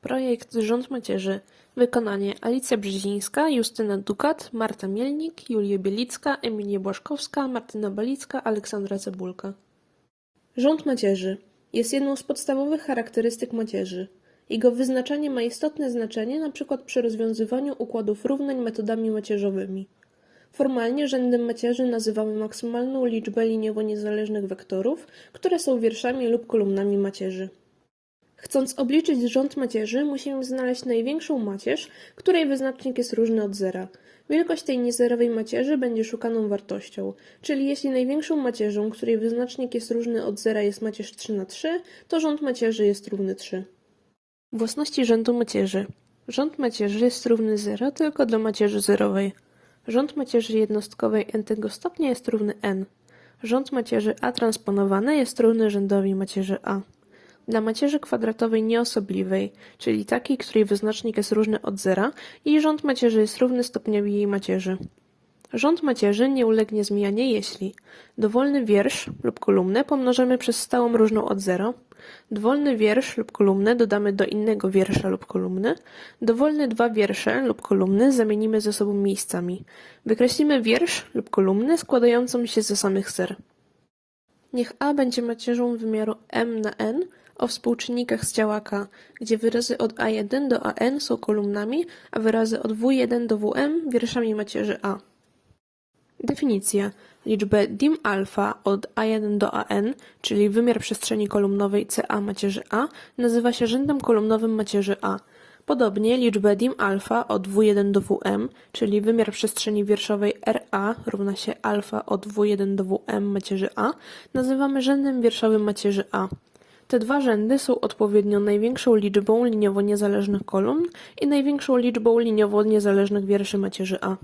Projekt Rząd Macierzy. Wykonanie Alicja Brzezińska, Justyna Dukat, Marta Mielnik, Julia Bielicka, Emilia Błaszkowska, Martyna Balicka, Aleksandra Cebulka. Rząd macierzy jest jedną z podstawowych charakterystyk macierzy. Jego wyznaczanie ma istotne znaczenie np. przy rozwiązywaniu układów równań metodami macierzowymi. Formalnie rzędem macierzy nazywamy maksymalną liczbę liniowo niezależnych wektorów, które są wierszami lub kolumnami macierzy. Chcąc obliczyć rząd macierzy, musimy znaleźć największą macierz, której wyznacznik jest różny od zera. Wielkość tej niezerowej macierzy będzie szukaną wartością, czyli jeśli największą macierzą, której wyznacznik jest różny od zera jest macierz 3 na 3, to rząd macierzy jest równy 3. Własności rzędu macierzy. Rząd macierzy jest równy 0 tylko dla macierzy zerowej. Rząd macierzy jednostkowej n-tego stopnia jest równy n. Rząd macierzy a transponowane jest równy rzędowi macierzy a. Dla macierzy kwadratowej nieosobliwej, czyli takiej, której wyznacznik jest różny od zera, jej rząd macierzy jest równy stopniowi jej macierzy. Rząd macierzy nie ulegnie zmianie, jeśli dowolny wiersz lub kolumnę pomnożymy przez stałą różną od zera, dowolny wiersz lub kolumnę dodamy do innego wiersza lub kolumny, dowolne dwa wiersze lub kolumny zamienimy ze sobą miejscami. Wykreślimy wiersz lub kolumnę składającą się ze samych zer. Niech A będzie macierzą wymiaru m na n o współczynnikach z ciała K, gdzie wyrazy od A1 do AN są kolumnami, a wyrazy od W1 do WM wierszami macierzy A. Definicja. Liczbę dim alfa od A1 do AN, czyli wymiar przestrzeni kolumnowej CA macierzy A, nazywa się rzędem kolumnowym macierzy A. Podobnie liczbę dim alfa od W1 do WM, czyli wymiar przestrzeni wierszowej RA równa się alfa od W1 do WM macierzy A, nazywamy rzędem wierszowym macierzy A. Te dwa rzędy są odpowiednio największą liczbą liniowo niezależnych kolumn i największą liczbą liniowo niezależnych wierszy macierzy A.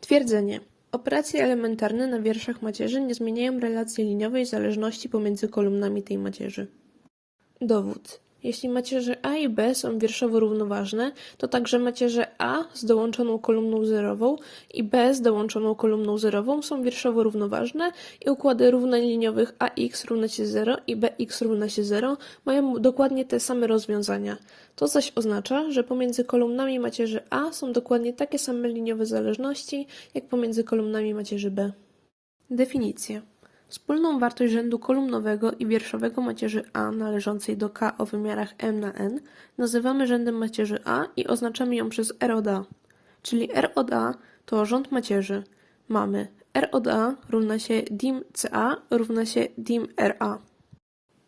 Twierdzenie. Operacje elementarne na wierszach macierzy nie zmieniają relacji liniowej zależności pomiędzy kolumnami tej macierzy. Dowód. Jeśli macierze A i B są wierszowo równoważne, to także macierze A z dołączoną kolumną zerową i B z dołączoną kolumną zerową są wierszowo równoważne i układy równań liniowych AX równa się 0 i BX równa się 0 mają dokładnie te same rozwiązania. To zaś oznacza, że pomiędzy kolumnami macierzy A są dokładnie takie same liniowe zależności, jak pomiędzy kolumnami macierzy B. Definicja. Wspólną wartość rzędu kolumnowego i wierszowego macierzy A należącej do K o wymiarach m na n nazywamy rzędem macierzy A i oznaczamy ją przez R od A. Czyli R od A to rząd macierzy. Mamy R od A równa się dim CA równa się dim RA.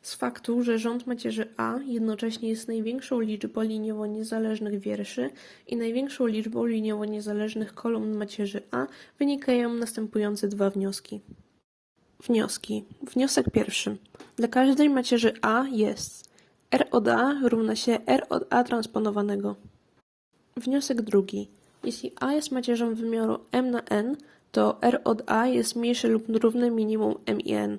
Z faktu, że rząd macierzy A jednocześnie jest największą liczbą liniowo niezależnych wierszy i największą liczbą liniowo niezależnych kolumn macierzy A wynikają następujące dwa wnioski. Wnioski. Wniosek pierwszy. Dla każdej macierzy A jest R od A równa się R od A transponowanego. Wniosek drugi. Jeśli A jest macierzą wymiaru m na n, to R od A jest mniejsze lub równe minimum m i n.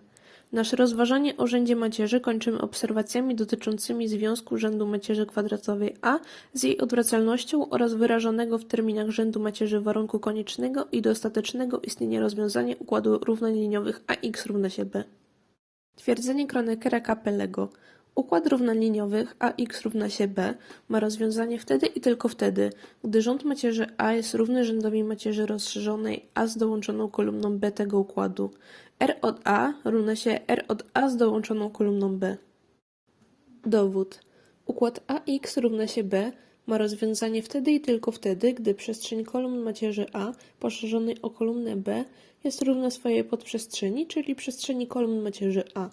Nasze rozważanie o rzędzie macierzy kończymy obserwacjami dotyczącymi związku rzędu macierzy kwadratowej A z jej odwracalnością oraz wyrażonego w terminach rzędu macierzy warunku koniecznego i dostatecznego istnienia rozwiązania układu równań liniowych AX równa się B. Twierdzenie Kronekera Capellego. Układ równań liniowych AX równa się B ma rozwiązanie wtedy i tylko wtedy, gdy rząd macierzy A jest równy rzędowi macierzy rozszerzonej A z dołączoną kolumną B tego układu. R od A równa się R od A z dołączoną kolumną B. Dowód. Układ AX równa się B ma rozwiązanie wtedy i tylko wtedy, gdy przestrzeń kolumn macierzy A poszerzonej o kolumnę B jest równa swojej podprzestrzeni, czyli przestrzeni kolumn macierzy A.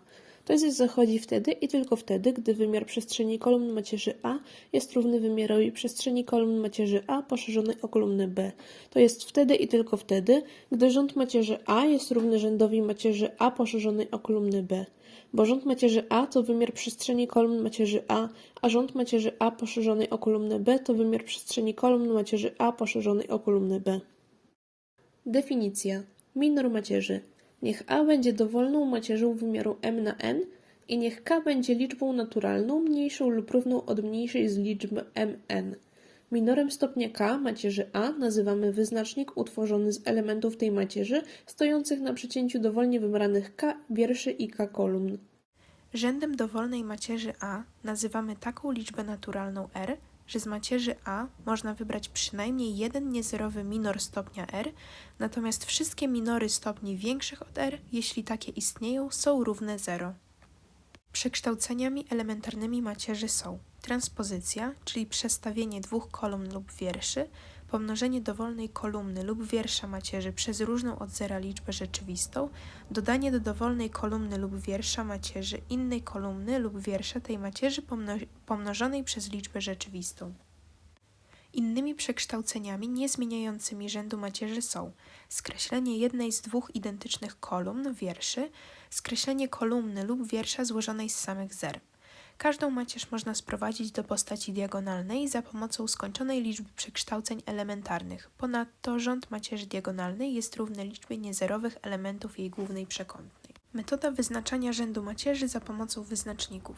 Jest zachodzi wtedy i tylko wtedy, gdy wymiar przestrzeni kolumn macierzy A jest równy wymiarowi przestrzeni kolumn macierzy A poszerzonej o kolumnę B. To jest wtedy i tylko wtedy, gdy rząd macierzy A jest równy rzędowi macierzy A poszerzonej o kolumnę B. Bo rząd macierzy A to wymiar przestrzeni kolumn macierzy A, a rząd macierzy A poszerzonej o kolumnę B to wymiar przestrzeni kolumn macierzy A poszerzonej o kolumnę B. Definicja. Minor macierzy. Niech A będzie dowolną macierzą wymiaru m na n i niech K będzie liczbą naturalną mniejszą lub równą od mniejszej z liczb mn. Minorem stopnia K macierzy A nazywamy wyznacznik utworzony z elementów tej macierzy stojących na przecięciu dowolnie wybranych K wierszy i K kolumn. Rzędem dowolnej macierzy A nazywamy taką liczbę naturalną r, że z macierzy A można wybrać przynajmniej jeden niezerowy minor stopnia r, natomiast wszystkie minory stopni większych od r, jeśli takie istnieją, są równe 0. Przekształceniami elementarnymi macierzy są transpozycja, czyli przestawienie dwóch kolumn lub wierszy, pomnożenie dowolnej kolumny lub wiersza macierzy przez różną od zera liczbę rzeczywistą, dodanie do dowolnej kolumny lub wiersza macierzy innej kolumny lub wiersza tej macierzy pomno- pomnożonej przez liczbę rzeczywistą. Innymi przekształceniami niezmieniającymi rzędu macierzy są skreślenie jednej z dwóch identycznych kolumn wierszy, skreślenie kolumny lub wiersza złożonej z samych zer. Każdą macierz można sprowadzić do postaci diagonalnej za pomocą skończonej liczby przekształceń elementarnych. Ponadto rząd macierzy diagonalnej jest równy liczbie niezerowych elementów jej głównej przekątnej. Metoda wyznaczania rzędu macierzy za pomocą wyznaczników.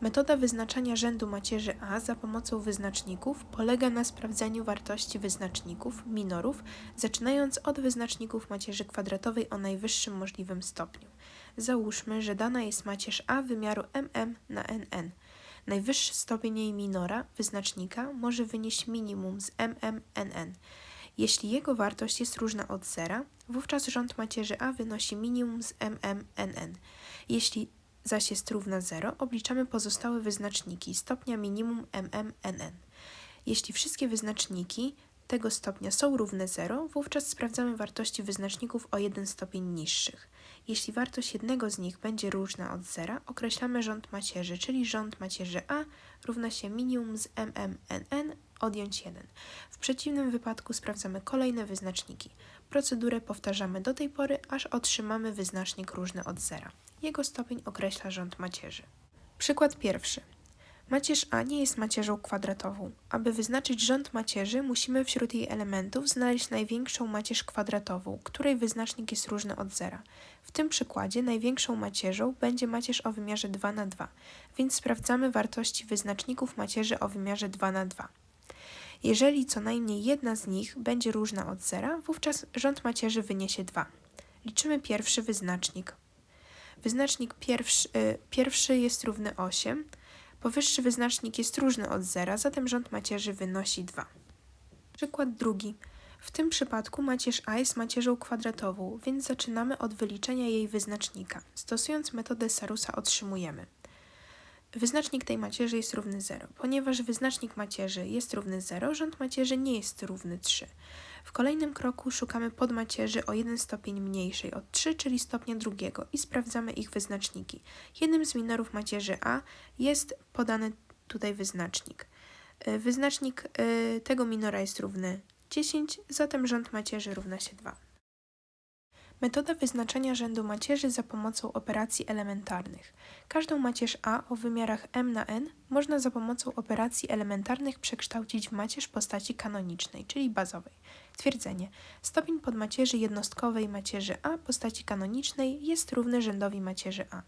Metoda wyznaczania rzędu macierzy A za pomocą wyznaczników polega na sprawdzaniu wartości wyznaczników, minorów, zaczynając od wyznaczników macierzy kwadratowej o najwyższym możliwym stopniu. Załóżmy, że dana jest macierz A wymiaru mm na nn. Najwyższy stopień jej minora, wyznacznika, może wynieść minimum z mmnn. Jeśli jego wartość jest różna od zera, wówczas rząd macierzy A wynosi minimum z mmnn. Jeśli zaś jest równa 0, obliczamy pozostałe wyznaczniki stopnia minimum mmnn. Jeśli wszystkie wyznaczniki tego stopnia są równe 0, wówczas sprawdzamy wartości wyznaczników o jeden stopień niższych. Jeśli wartość jednego z nich będzie różna od zera, określamy rząd macierzy, czyli rząd macierzy A równa się minimum z mmnn odjąć 1. W przeciwnym wypadku sprawdzamy kolejne wyznaczniki. Procedurę powtarzamy do tej pory, aż otrzymamy wyznacznik różny od zera. Jego stopień określa rząd macierzy. Przykład pierwszy. Macierz A nie jest macierzą kwadratową. Aby wyznaczyć rząd macierzy, musimy wśród jej elementów znaleźć największą macierz kwadratową, której wyznacznik jest różny od zera. W tym przykładzie największą macierzą będzie macierz o wymiarze 2 na 2, więc sprawdzamy wartości wyznaczników macierzy o wymiarze 2 na 2. Jeżeli co najmniej jedna z nich będzie różna od zera, wówczas rząd macierzy wyniesie 2. Liczymy pierwszy wyznacznik. Wyznacznik pierwszy, y, pierwszy jest równy 8. Powyższy wyznacznik jest różny od zera, zatem rząd macierzy wynosi 2. Przykład drugi. W tym przypadku macierz A jest macierzą kwadratową, więc zaczynamy od wyliczenia jej wyznacznika. Stosując metodę Sarusa otrzymujemy Wyznacznik tej macierzy jest równy 0. Ponieważ wyznacznik macierzy jest równy 0, rząd macierzy nie jest równy 3. W kolejnym kroku szukamy podmacierzy o jeden stopień mniejszej od 3, czyli stopnia drugiego i sprawdzamy ich wyznaczniki. Jednym z minorów macierzy A jest podany tutaj wyznacznik. Y, Wyznacznik y, tego minora jest równy 10, zatem rząd macierzy równa się 2. Metoda wyznaczania rzędu macierzy za pomocą operacji elementarnych. Każdą macierz A o wymiarach m na n można za pomocą operacji elementarnych przekształcić w macierz postaci kanonicznej, czyli bazowej. Twierdzenie. Stopień podmacierzy jednostkowej macierzy A postaci kanonicznej jest równy rzędowi macierzy A.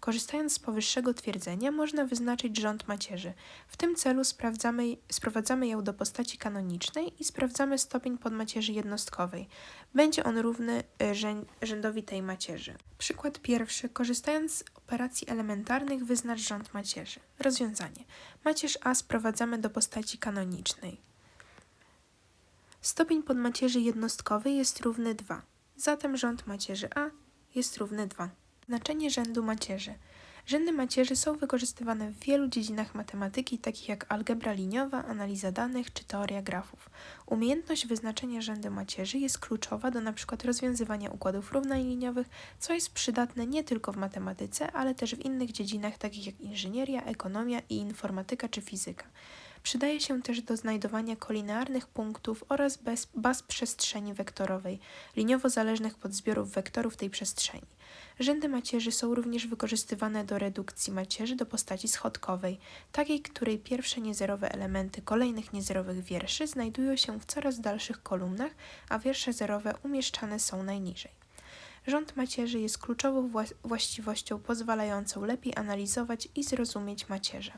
Korzystając z powyższego twierdzenia można wyznaczyć rząd macierzy. W tym celu sprawdzamy, sprowadzamy ją do postaci kanonicznej i sprawdzamy stopień podmacierzy jednostkowej. Będzie on równy y, rzę- rzędowi tej macierzy. Przykład pierwszy. Korzystając z operacji elementarnych wyznacz rząd macierzy. Rozwiązanie. Macierz A sprowadzamy do postaci kanonicznej. Stopień podmacierzy jednostkowej jest równy 2. Zatem rząd macierzy A jest równy 2. Znaczenie rzędu macierzy. Rzędy macierzy są wykorzystywane w wielu dziedzinach matematyki, takich jak algebra liniowa, analiza danych czy teoria grafów. Umiejętność wyznaczenia rzędu macierzy jest kluczowa do np. rozwiązywania układów równań liniowych, co jest przydatne nie tylko w matematyce, ale też w innych dziedzinach takich jak inżynieria, ekonomia i informatyka czy fizyka. Przydaje się też do znajdowania kolinearnych punktów oraz bez, baz przestrzeni wektorowej, liniowo zależnych podzbiorów wektorów tej przestrzeni. Rzędy macierzy są również wykorzystywane do redukcji macierzy do postaci schodkowej, takiej, której pierwsze niezerowe elementy kolejnych niezerowych wierszy znajdują się w coraz dalszych kolumnach, a wiersze zerowe umieszczane są najniżej. Rząd macierzy jest kluczową wła- właściwością pozwalającą lepiej analizować i zrozumieć macierze.